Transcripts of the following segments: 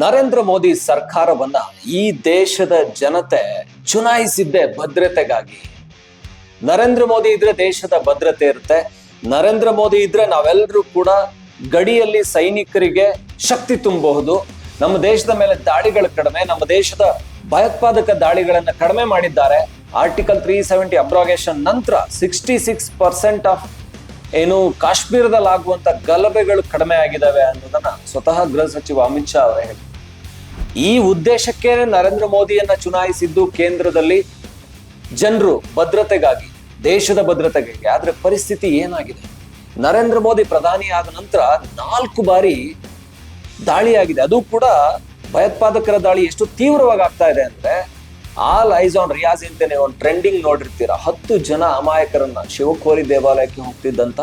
ನರೇಂದ್ರ ಮೋದಿ ಸರ್ಕಾರವನ್ನ ಈ ದೇಶದ ಜನತೆ ಚುನಾಯಿಸಿದ್ದೆ ಭದ್ರತೆಗಾಗಿ. ನರೇಂದ್ರ ಮೋದಿ ಇದ್ರೆ ದೇಶದ ಭದ್ರತೆ ಇರುತ್ತೆ. ನರೇಂದ್ರ ಮೋದಿ ಇದ್ರೆ ನಾವೆಲ್ಲರೂ ಕೂಡ ಗಡಿಯಲ್ಲಿ ಸೈನಿಕರಿಗೆ ಶಕ್ತಿ ತುಂಬಬಹುದು. ನಮ್ಮ ದೇಶದ ಮೇಲೆ ದಾಳಿಗಳು ಕಡಿಮೆ, ನಮ್ಮ ದೇಶದ ಭಯೋತ್ಪಾದಕ ದಾಳಿಗಳನ್ನ ಕಡಿಮೆ ಮಾಡಿದ್ದಾರೆ. ಆರ್ಟಿಕಲ್ ತ್ರೀ ಸೆವೆಂಟಿ ಅಬ್ರಾಗೇಷನ್ ನಂತರ ಸಿಕ್ಸ್ಟಿ ಸಿಕ್ಸ್ ಪರ್ಸೆಂಟ್ ಆಫ್ ಏನು ಕಾಶ್ಮೀರದಲ್ಲಿ ಆಗುವಂತ ಗಲಭೆಗಳು ಕಡಿಮೆ ಆಗಿದ್ದಾವೆ ಅನ್ನೋದನ್ನ ಸ್ವತಃ ಗೃಹ ಸಚಿವ ಅಮಿತ್ ಶಾ ಅವರೇ ಹೇಳಿ ಈ ಉದ್ದೇಶಕ್ಕೆ ನರೇಂದ್ರ ಮೋದಿಯನ್ನ ಚುನಾಯಿಸಿದ್ದು ಕೇಂದ್ರದಲ್ಲಿ ಜನರು ಭದ್ರತೆಗಾಗಿ, ದೇಶದ ಭದ್ರತೆಗಾಗಿ. ಆದ್ರೆ ಪರಿಸ್ಥಿತಿ ಏನಾಗಿದೆ? ನರೇಂದ್ರ ಮೋದಿ ಪ್ರಧಾನಿ ಆದ ನಂತರ ನಾಲ್ಕು ಬಾರಿ ದಾಳಿಯಾಗಿದೆ. ಅದು ಕೂಡ ಭಯೋತ್ಪಾದಕರ ದಾಳಿ ಎಷ್ಟು ತೀವ್ರವಾಗಿ ಆಗ್ತಾ ಇದೆ ಅಂದ್ರೆ ಆಲ್ ಐಸ್ ಆನ್ ರಿಯಾಜ್ ಒಂದು ಟ್ರೆಂಡಿಂಗ್ ನೋಡಿರ್ತೀರ. ಹತ್ತು ಜನ ಅಮಾಯಕರನ್ನ ಶಿವಕೋರಿ ದೇವಾಲಯಕ್ಕೆ ಹೋಗ್ತಿದ್ದಂತ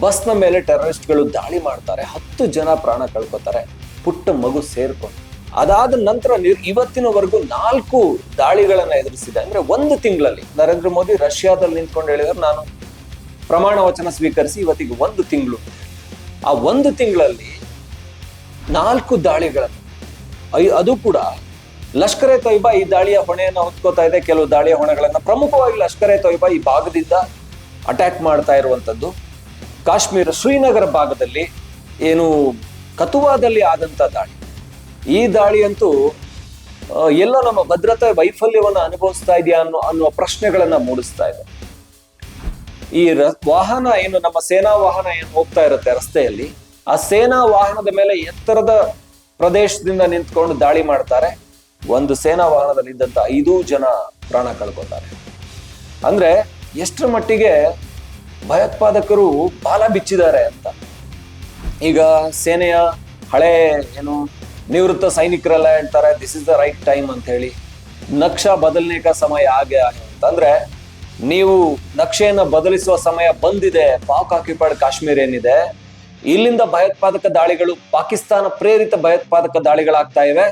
ಬಸ್ನ ಮೇಲೆ ಟೆರರಿಸ್ಟ್ಗಳು ದಾಳಿ ಮಾಡ್ತಾರೆ. ಹತ್ತು ಜನ ಪ್ರಾಣ ಕಳ್ಕೊತಾರೆ. ಪುಟ್ಟ ಮಗು ಸೇರ್ಕೊಂಡು. ಅದಾದ ನಂತರ ನೀವು ಇವತ್ತಿನವರೆಗೂ ನಾಲ್ಕು ದಾಳಿಗಳನ್ನ ಎದುರಿಸಿದೆ. ಅಂದ್ರೆ ಒಂದು ತಿಂಗಳಲ್ಲಿ ನರೇಂದ್ರ ಮೋದಿ ರಷ್ಯಾದಲ್ಲಿ ನಿಂತ್ಕೊಂಡು ಹೇಳಿದ್ರೆ, ನಾನು ಪ್ರಮಾಣ ವಚನ ಸ್ವೀಕರಿಸಿ ಇವತ್ತಿಗೆ ಒಂದು ತಿಂಗಳು. ಆ ಒಂದು ತಿಂಗಳಲ್ಲಿ ನಾಲ್ಕು ದಾಳಿಗಳನ್ನು ಅದು ಕೂಡ ಲಷ್ಕರ್ ತೊಯ್ಬಾ ಈ ದಾಳಿಯ ಹೊಣೆಯನ್ನು ಹೊತ್ಕೋತಾ ಇದೆ. ಕೆಲವು ದಾಳಿಯ ಹೊಣೆಗಳನ್ನ ಪ್ರಮುಖವಾಗಿ ಲಷ್ಕರೆ ತೊಯ್ಬಾ ಈ ಭಾಗದಿಂದ ಅಟ್ಯಾಕ್ ಮಾಡ್ತಾ ಇರುವಂತದ್ದು. ಕಾಶ್ಮೀರ ಶ್ರೀನಗರ ಭಾಗದಲ್ಲಿ ಏನು ಕತುವಾದಲ್ಲಿ ಆದಂತ ದಾಳಿ. ಈ ದಾಳಿಯಂತೂ ಎಲ್ಲ ನಮ್ಮ ಭದ್ರತೆ ವೈಫಲ್ಯವನ್ನು ಅನುಭವಿಸ್ತಾ ಇದೆಯಾ ಅನ್ನೋ, ಅನ್ನುವ ಪ್ರಶ್ನೆಗಳನ್ನ ಮೂಡಿಸ್ತಾ ಇದೆ. ಈ ವಾಹನ ಏನು, ನಮ್ಮ ಸೇನಾ ವಾಹನ ಏನು ಹೋಗ್ತಾ ಇರುತ್ತೆ ರಸ್ತೆಯಲ್ಲಿ, ಆ ಸೇನಾ ವಾಹನದ ಮೇಲೆ ಎತ್ತರದ ಪ್ರದೇಶದಿಂದ ನಿಂತ್ಕೊಂಡು ದಾಳಿ ಮಾಡ್ತಾರೆ. ಒಂದು ಸೇನಾ ವಾಹನದಲ್ಲಿ ಇದ್ದಂತ ಐದು ಜನ ಪ್ರಾಣ ಕಳ್ಕೊತಾರೆ ಅಂದ್ರೆ ಎಷ್ಟರ ಮಟ್ಟಿಗೆ ಭಯೋತ್ಪಾದಕರು ಬಾಲ ಬಿಚ್ಚಿದ್ದಾರೆ ಅಂತ. ಈಗ ಸೇನೆಯ ಹಳೆ ಏನು ನಿವೃತ್ತ ಸೈನಿಕರೆಲ್ಲ ಹೇಳ್ತಾರೆ this is the right time ಅಂತ ಹೇಳಿ ನಕ್ಷಾ ಬದಲನೆ ಸಮಯ ಹಾಗೆ ಅಂತಂದ್ರೆ ಅಂತ ನೀವು ನಕ್ಷೆಯನ್ನು ಬದಲಿಸುವ ಸಮಯ ಬಂದಿದೆ, ಪಾಕ್ ಆಕ್ಯುಪೈಡ್ ಕಾಶ್ಮೀರ ಏನಿದೆ, ಇಲ್ಲಿಂದ ಭಯೋತ್ಪಾದಕ ದಾಳಿಗಳು ಪಾಕಿಸ್ತಾನ ಪ್ರೇರಿತ ಭಯೋತ್ಪಾದಕ ದಾಳಿಗಳಾಗ್ತಾ ಇವೆ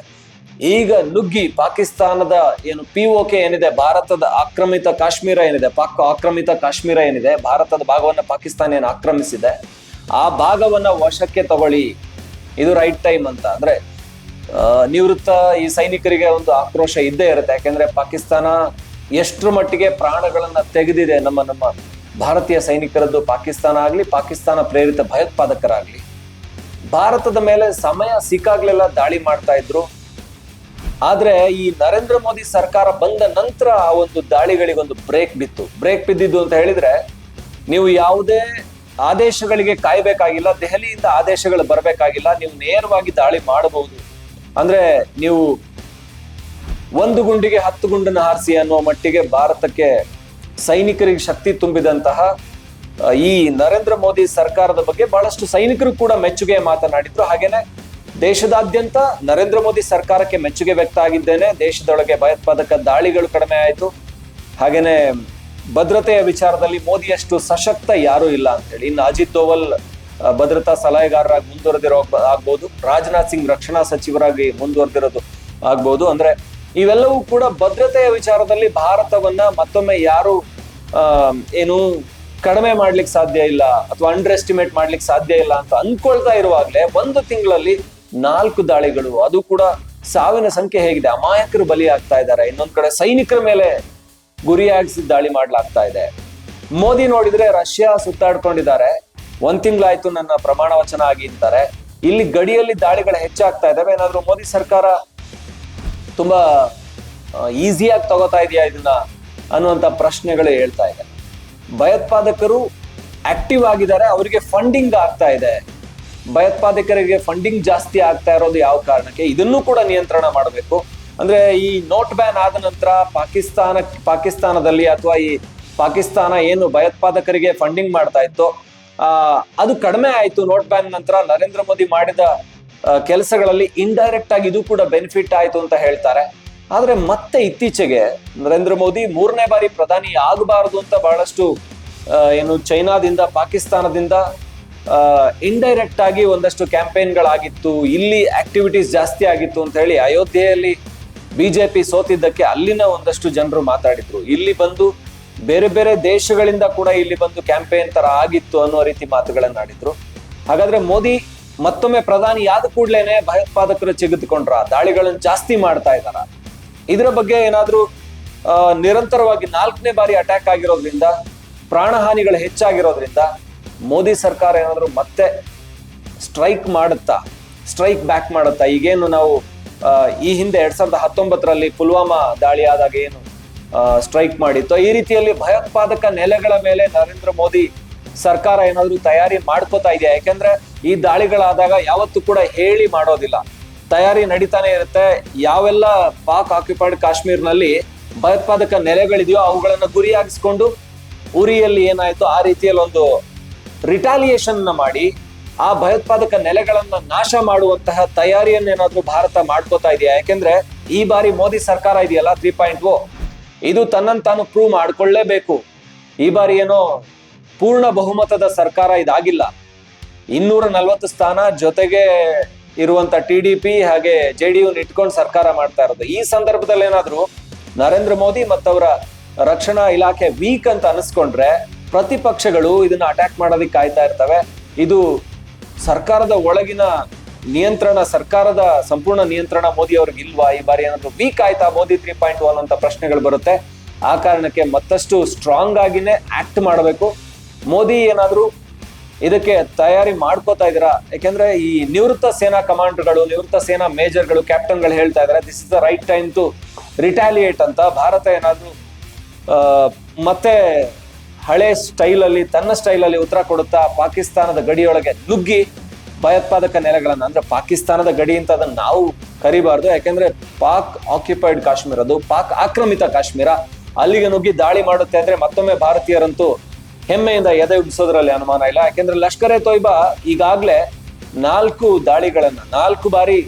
ಈಗ ನುಗ್ಗಿ ಪಾಕಿಸ್ತಾನದ ಏನು ಪಿ ಕೆ ಏನಿದೆ, ಭಾರತದ ಆಕ್ರಮಿತ ಕಾಶ್ಮೀರ ಏನಿದೆ, ಪಾಕ್ ಆಕ್ರಮಿತ ಕಾಶ್ಮೀರ ಏನಿದೆ, ಭಾರತದ ಭಾಗವನ್ನ ಪಾಕಿಸ್ತಾನ ಏನು ಆಕ್ರಮಿಸಿದೆ, ಆ ಭಾಗವನ್ನ ವಶಕ್ಕೆ ತಗೊಳ್ಳಿ. ಇದು ರೈಟ್ ಟೈಮ್ ಅಂತ. ಅಂದ್ರೆ ನಿವೃತ್ತ ಈ ಸೈನಿಕರಿಗೆ ಒಂದು ಆಕ್ರೋಶ ಇದ್ದೇ ಇರುತ್ತೆ. ಯಾಕೆಂದ್ರೆ ಪಾಕಿಸ್ತಾನ ಎಷ್ಟರ ಮಟ್ಟಿಗೆ ಪ್ರಾಣಗಳನ್ನ ತೆಗೆದಿದೆ ನಮ್ಮ ನಮ್ಮ ಭಾರತೀಯ ಸೈನಿಕರದ್ದು ಪಾಕಿಸ್ತಾನ ಆಗ್ಲಿ, ಪಾಕಿಸ್ತಾನ ಪ್ರೇರಿತ ಭಯೋತ್ಪಾದಕರಾಗ್ಲಿ. ಭಾರತದ ಮೇಲೆ ಸಮಯ ಸಿಕ್ಕಾಗ್ಲೆಲ್ಲ ದಾಳಿ ಮಾಡ್ತಾ ಇದ್ರು. ಆದ್ರೆ ಈ ನರೇಂದ್ರ ಮೋದಿ ಸರ್ಕಾರ ಬಂದ ನಂತರ ಆ ಒಂದು ದಾಳಿಗಳಿಗೆ ಒಂದು ಬ್ರೇಕ್ ಬಿತ್ತು. ಬ್ರೇಕ್ ಬಿದ್ದಿದ್ದು ಅಂತ ಹೇಳಿದ್ರೆ ನೀವು ಯಾವುದೇ ಆದೇಶಗಳಿಗೆ ಕಾಯ್ಬೇಕಾಗಿಲ್ಲ, ದೆಹಲಿಯಿಂದ ಆದೇಶಗಳು ಬರಬೇಕಾಗಿಲ್ಲ, ನೀವು ನೇರವಾಗಿ ದಾಳಿ ಮಾಡಬಹುದು. ಅಂದ್ರೆ ನೀವು ಒಂದು ಗುಂಡಿಗೆ ಹತ್ತು ಗುಂಡನ್ನು ಹಾರಿಸಿ ಅನ್ನುವ ಮಟ್ಟಿಗೆ ಭಾರತಕ್ಕೆ ಸೈನಿಕರಿಗೆ ಶಕ್ತಿ ತುಂಬಿದಂತಹ ಈ ನರೇಂದ್ರ ಮೋದಿ ಸರ್ಕಾರದ ಬಗ್ಗೆ ಬಹಳಷ್ಟು ಸೈನಿಕರು ಕೂಡ ಮೆಚ್ಚುಗೆ ಮಾತನಾಡಿದ್ರು. ಹಾಗೇನೆ ದೇಶದಾದ್ಯಂತ ನರೇಂದ್ರ ಮೋದಿ ಸರ್ಕಾರಕ್ಕೆ ಮೆಚ್ಚುಗೆ ವ್ಯಕ್ತ ಆಗಿದ್ದೇನೆ ದೇಶದೊಳಗೆ ಭಯೋತ್ಪಾದಕ ದಾಳಿಗಳು ಕಡಿಮೆ ಆಯಿತು. ಹಾಗೇನೆ ಭದ್ರತೆಯ ವಿಚಾರದಲ್ಲಿ ಮೋದಿಯಷ್ಟು ಸಶಕ್ತ ಯಾರೂ ಇಲ್ಲ ಅಂತ ಹೇಳಿ. ಇನ್ನು ಅಜಿತ್ ದೋವಲ್ ಭದ್ರತಾ ಸಲಹೆಗಾರರಾಗಿ ಮುಂದುವರೆದಿರೋ ಆಗ್ಬೋದು. ರಾಜನಾಥ್ ಸಿಂಗ್ ರಕ್ಷಣಾ ಸಚಿವರಾಗಿ ಮುಂದುವರೆದಿರೋದು ಆಗ್ಬೋದು. ಅಂದ್ರೆ ಇವೆಲ್ಲವೂ ಕೂಡ ಭದ್ರತೆಯ ವಿಚಾರದಲ್ಲಿ ಭಾರತವನ್ನ ಮತ್ತೊಮ್ಮೆ ಯಾರು ಏನು ಕಡಿಮೆ ಮಾಡ್ಲಿಕ್ಕೆ ಸಾಧ್ಯ ಇಲ್ಲ ಅಥವಾ ಅಂಡರ್ ಎಸ್ಟಿಮೇಟ್ ಮಾಡ್ಲಿಕ್ಕೆ ಸಾಧ್ಯ ಇಲ್ಲ ಅಂತ ಅಂದ್ಕೊಳ್ತಾ ಇರುವಾಗಲೇ ಒಂದು ತಿಂಗಳಲ್ಲಿ ನಾಲ್ಕು ದಾಳಿಗಳು. ಅದು ಕೂಡ ಸಾವಿನ ಸಂಖ್ಯೆ ಹೇಗಿದೆ. ಅಮಾಯಕರು ಬಲಿ ಆಗ್ತಾ ಇದ್ದಾರೆ. ಇನ್ನೊಂದ್ ಕಡೆ ಸೈನಿಕರ ಮೇಲೆ ಗುರಿಯಾಗಿಸಿ ದಾಳಿ ಮಾಡ್ಲಾಗ್ತಾ ಇದೆ. ಮೋದಿ ನೋಡಿದ್ರೆ ರಷ್ಯಾ ಸುತ್ತಾಡ್ಕೊಂಡಿದ್ದಾರೆ. ಒಂದ್ ತಿಂಗಳಾಯ್ತು ನನ್ನ ಪ್ರಮಾಣ ವಚನ ಆಗಿ ಅಂತಾರೆ ಇಲ್ಲಿ ಗಡಿಯಲ್ಲಿ ದಾಳಿಗಳು ಹೆಚ್ಚಾಗ್ತಾ ಇದಾವೆ ಏನಾದ್ರೂ ಮೋದಿ ಸರ್ಕಾರ ತುಂಬಾ ಈಸಿಯಾಗಿ ತಗೋತಾ ಇದೆಯಾ ಇದನ್ನ ಅನ್ನುವಂತ ಪ್ರಶ್ನೆಗಳು ಹೇಳ್ತಾ ಇದೆ. ಭಯೋತ್ಪಾದಕರು ಆಕ್ಟಿವ್ ಆಗಿದ್ದಾರೆ. ಅವರಿಗೆ ಫಂಡಿಂಗ್ ಆಗ್ತಾ ಇದೆ. ಭಯೋತ್ಪಾದಕರಿಗೆ ಫಂಡಿಂಗ್ ಜಾಸ್ತಿ ಆಗ್ತಾ ಇರೋದು ಯಾವ ಕಾರಣಕ್ಕೆ? ಇದನ್ನು ಕೂಡ ನಿಯಂತ್ರಣ ಮಾಡಬೇಕು. ಅಂದ್ರೆ ಈ ನೋಟ್ ಬ್ಯಾನ್ ಆದ ನಂತರ ಪಾಕಿಸ್ತಾನ, ಪಾಕಿಸ್ತಾನದಲ್ಲಿ ಅಥವಾ ಈ ಪಾಕಿಸ್ತಾನ ಏನು ಭಯೋತ್ಪಾದಕರಿಗೆ ಫಂಡಿಂಗ್ ಮಾಡ್ತಾ ಇತ್ತು, ಆ, ಅದು ಕಡಿಮೆ ಆಯ್ತು ನೋಟ್ ಬ್ಯಾನ್ ನಂತರ ನರೇಂದ್ರ ಮೋದಿ ಮಾಡಿದ ಕೆಲಸಗಳಲ್ಲಿ ಇಂಡೈರೆಕ್ಟ್ ಆಗಿ ಇದು ಕೂಡ ಬೆನಿಫಿಟ್ ಆಯ್ತು ಅಂತ ಹೇಳ್ತಾರೆ. ಆದ್ರೆ ಮತ್ತೆ ಇತ್ತೀಚೆಗೆ ನರೇಂದ್ರ ಮೋದಿ ಮೂರನೇ ಬಾರಿ ಪ್ರಧಾನಿ ಆಗಬಾರದು ಅಂತ ಬಹಳಷ್ಟು ಏನು ಚೈನಾದಿಂದ, ಪಾಕಿಸ್ತಾನದಿಂದ ಇಂಡೈರೆಕ್ಟ್ ಆಗಿ ಒಂದಷ್ಟು ಕ್ಯಾಂಪೇನ್ಗಳಾಗಿತ್ತು, ಇಲ್ಲಿ ಆಕ್ಟಿವಿಟೀಸ್ ಜಾಸ್ತಿ ಆಗಿತ್ತು ಅಂತ ಹೇಳಿ ಅಯೋಧ್ಯೆಯಲ್ಲಿ ಬಿಜೆಪಿ ಸೋತಿದ್ದಕ್ಕೆ ಅಲ್ಲಿನ ಒಂದಷ್ಟು ಜನರು ಮಾತಾಡಿದ್ರು. ಇಲ್ಲಿ ಬಂದು ಬೇರೆ ಬೇರೆ ದೇಶಗಳಿಂದ ಕೂಡ ಇಲ್ಲಿ ಬಂದು ಕ್ಯಾಂಪೇನ್ ತರ ಆಗಿತ್ತು ಅನ್ನೋ ರೀತಿ ಮಾತುಗಳನ್ನಾಡಿದ್ರು ಹಾಗಾದ್ರೆ ಮೋದಿ ಮತ್ತೊಮ್ಮೆ ಪ್ರಧಾನಿ ಆದ ಕೂಡ್ಲೇನೆ ಭಯೋತ್ಪಾದಕರು ಚಿಗಿದುಕೊಂಡ್ರ ದಾಳಿಗಳನ್ನು ಜಾಸ್ತಿ ಮಾಡ್ತಾ ಇದ್ದಾರ ಇದರ ಬಗ್ಗೆ ಏನಾದರೂ ನಿರಂತರವಾಗಿ ನಾಲ್ಕನೇ ಬಾರಿ ಅಟ್ಯಾಕ್ ಆಗಿರೋದ್ರಿಂದ, ಪ್ರಾಣಹಾನಿಗಳು ಹೆಚ್ಚಾಗಿರೋದ್ರಿಂದ ಮೋದಿ ಸರ್ಕಾರ ಏನಾದರೂ ಮತ್ತೆ ಸ್ಟ್ರೈಕ್ ಮಾಡುತ್ತಾ, ಸ್ಟ್ರೈಕ್ ಬ್ಯಾಕ್ ಮಾಡುತ್ತಾ? ಈಗೇನು ನಾವು ಈ ಹಿಂದೆ ಎರಡ್ ಸಾವಿರದ ಹತ್ತೊಂಬತ್ತರಲ್ಲಿ ಪುಲ್ವಾಮಾ ದಾಳಿ ಆದಾಗ ಏನು ಸ್ಟ್ರೈಕ್ ಮಾಡಿತ್ತು? ಈ ರೀತಿಯಲ್ಲಿ ಭಯೋತ್ಪಾದಕ ನೆಲೆಗಳ ಮೇಲೆ ನರೇಂದ್ರ ಮೋದಿ ಸರ್ಕಾರ ಏನಾದರೂ ತಯಾರಿ ಮಾಡ್ಕೋತಾ ಇದೆಯಾ? ಯಾಕೆಂದ್ರೆ ಈ ದಾಳಿಗಳಾದಾಗ ಯಾವತ್ತೂ ಕೂಡ ಹೇಳಿ ಮಾಡೋದಿಲ್ಲ. ತಯಾರಿ ನಡೀತಾನೆ ಇರುತ್ತೆ. ಯಾವೆಲ್ಲ ಪಾಕ್ ಆಕ್ಯುಪೈಡ್ ಕಾಶ್ಮೀರ್ನಲ್ಲಿ ಭಯೋತ್ಪಾದಕ ನೆಲೆಗಳಿದೆಯೋ ಅವುಗಳನ್ನು ಗುರಿಯಾಗಿಸ್ಕೊಂಡು ಉರಿಯಲ್ಲಿ ಏನಾಯ್ತು ಆ ರೀತಿಯಲ್ಲಿ ಒಂದು ರಿಟಾಲಿಯೇಷನ್ನ ಮಾಡಿ ಆ ಭಯೋತ್ಪಾದಕ ನೆಲೆಗಳನ್ನ ನಾಶ ಮಾಡುವಂತಹ ತಯಾರಿಯನ್ನೇನಾದ್ರೂ ಭಾರತ ಮಾಡ್ಕೋತಾ ಇದೆಯಾ? ಯಾಕೆಂದ್ರೆ ಈ ಬಾರಿ ಮೋದಿ ಸರ್ಕಾರ ಇದೆಯಲ್ಲ ತ್ರೀ ಪಾಯಿಂಟ್ ಓ ಇದು ತನ್ನನ್ನು ತಾನು ಪ್ರೂವ್ ಮಾಡ್ಕೊಳ್ಳೇಬೇಕು. ಈ ಬಾರಿ ಏನೋ ಪೂರ್ಣ ಬಹುಮತದ ಸರ್ಕಾರ ಇದಾಗಿಲ್ಲ. ಇನ್ನೂರ ನಲ್ವತ್ತು ಸ್ಥಾನ ಜೊತೆಗೆ ಇರುವಂತ ಟಿ ಡಿ ಪಿ ಹಾಗೆ ಜೆ ಡಿ ಯು ಇಟ್ಕೊಂಡು ಸರ್ಕಾರ ಮಾಡ್ತಾ ಇರೋದು. ಈ ಸಂದರ್ಭದಲ್ಲಿ ಏನಾದ್ರೂ ನರೇಂದ್ರ ಮೋದಿ ಮತ್ತವರ ರಕ್ಷಣಾ ಇಲಾಖೆ ವೀಕ್ ಅಂತ ಅನಿಸ್ಕೊಂಡ್ರೆ ಪ್ರತಿಪಕ್ಷಗಳು ಇದನ್ನ ಅಟ್ಯಾಕ್ ಮಾಡೋದಕ್ಕೆ ಕಾಯ್ತಾ ಇರ್ತವೆ. ಇದು ಸರ್ಕಾರದ ಒಳಗಿನ ನಿಯಂತ್ರಣ, ಸರ್ಕಾರದ ಸಂಪೂರ್ಣ ನಿಯಂತ್ರಣ ಮೋದಿ ಅವ್ರಿಗೆ ಇಲ್ವಾ? ಈ ಬಾರಿ ಏನಾದ್ರು ವೀಕ್ ಆಯ್ತಾ ಮೋದಿ ತ್ರೀ ಪಾಯಿಂಟ್ ಒನ್ ಅಂತ ಪ್ರಶ್ನೆಗಳು ಬರುತ್ತೆ. ಆ ಕಾರಣಕ್ಕೆ ಮತ್ತಷ್ಟು ಸ್ಟ್ರಾಂಗ್ ಆಗಿನೇ ಆಕ್ಟ್ ಮಾಡಬೇಕು. ಮೋದಿ ಏನಾದ್ರೂ ಇದಕ್ಕೆ ತಯಾರಿ ಮಾಡ್ಕೋತಾ ಇದ್ದೀರಾ? ಯಾಕೆಂದ್ರೆ ಈ ನಿವೃತ್ತ ಸೇನಾ ಕಮಾಂಡರ್ಗಳು ನಿವೃತ್ತ ಸೇನಾ ಮೇಜರ್ಗಳು ಕ್ಯಾಪ್ಟನ್ಗಳು ಹೇಳ್ತಾ ಇದಾರೆ this is the right time to retaliate ಅಂತ. ಭಾರತ ಏನಾದ್ರೂ ಮತ್ತೆ ಹಳೆ ಸ್ಟೈಲಲ್ಲಿ, ತನ್ನ ಸ್ಟೈಲಲ್ಲಿ ಉತ್ತರ ಕೊಡುತ್ತಾ ಪಾಕಿಸ್ತಾನದ ಗಡಿಯೊಳಗೆ ನುಗ್ಗಿ ಭಯೋತ್ಪಾದಕ ನೆಲೆಗಳನ್ನು, ಅಂದ್ರೆ ಪಾಕಿಸ್ತಾನದ ಗಡಿ ಅಂತ ಅದನ್ನ ನಾವು ಕರಿಬಾರ್ದು. ಯಾಕೆಂದ್ರೆ ಪಾಕ್ ಆಕ್ಯುಪೈಡ್ ಕಾಶ್ಮೀರ, ಅದು ಪಾಕ್ ಆಕ್ರಮಿತ ಕಾಶ್ಮೀರ. ಅಲ್ಲಿಗೆ ನುಗ್ಗಿ ದಾಳಿ ಮಾಡುತ್ತೆ ಅಂದ್ರೆ ಮತ್ತೊಮ್ಮೆ ಭಾರತೀಯರಂತೂ ಹೆಮ್ಮೆಯಿಂದ ಎದೆ ಉಬ್ಬಿಸೋದ್ರಲ್ಲಿ ಅನುಮಾನ ಇಲ್ಲ. ಯಾಕೆಂದ್ರೆ ಲಷ್ಕರ್ ಎ ತೊಯ್ಬಾ ಈಗಾಗ್ಲೇ ನಾಲ್ಕು ದಾಳಿಗಳನ್ನ, ನಾಲ್ಕು ಬಾರಿ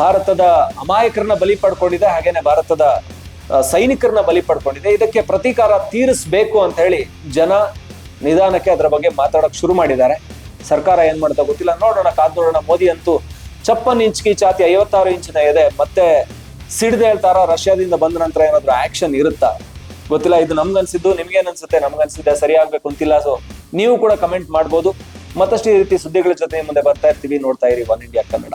ಭಾರತದ ಅಮಾಯಕರನ್ನ ಬಲಿ ಪಡ್ಕೊಂಡಿದೆ. ಹಾಗೇನೆ ಭಾರತದ ಸೈನಿಕರನ್ನ ಬಲಿ ಪಡ್ಕೊಂಡಿದೆ ಇದಕ್ಕೆ ಪ್ರತೀಕಾರ ತೀರಿಸಬೇಕು ಅಂತ ಹೇಳಿ ಜನ ನಿಧಾನಕ್ಕೆ ಅದರ ಬಗ್ಗೆ ಮಾತಾಡಕ್ ಶುರು ಮಾಡಿದ್ದಾರೆ. ಸರ್ಕಾರ ಏನ್ ಮಾಡ್ತಾ ಗೊತ್ತಿಲ್ಲ. ನೋಡೋಣ, ಕಾದ್ ನೋಡೋಣ. ಮೋದಿ ಅಂತೂ ಚಪ್ಪನ್ ಇಂಚ್ಕಿ ಚಾತಿ, ಐವತ್ತಾರು ಇಂಚಿನ ಇದೆ ಮತ್ತೆ ಸಿಡ್ದೆ ಹೇಳ್ತಾರ, ರಷ್ಯಾದಿಂದ ಬಂದ ನಂತರ ಏನಾದ್ರು ಆಕ್ಷನ್ ಇರುತ್ತಾ? ಗೊತ್ತಿಲ್ಲ, ಇದು ನಮ್ಗನ್ಸಿದ್ದು ನಿಮ್ಗೇನ್ ಅನ್ಸುತ್ತೆ ನಮ್ಗನ್ಸಿದ್ದೆ ಸರಿ ಆಗ್ಬೇಕು ಅಂತಿಲ್ಲ. ಸೊ ನೀವು ಕೂಡ ಕಮೆಂಟ್ ಮಾಡ್ಬೋದು. ಮತ್ತಷ್ಟು ಈ ರೀತಿ ಸುದ್ದಿಗಳ ಜೊತೆ ಮುಂದೆ ಬರ್ತಾ ಇರ್ತೀವಿ. ನೋಡ್ತಾ ಇರಿ, ಒನ್ ಇಂಡಿಯಾ ಕನ್ನಡ.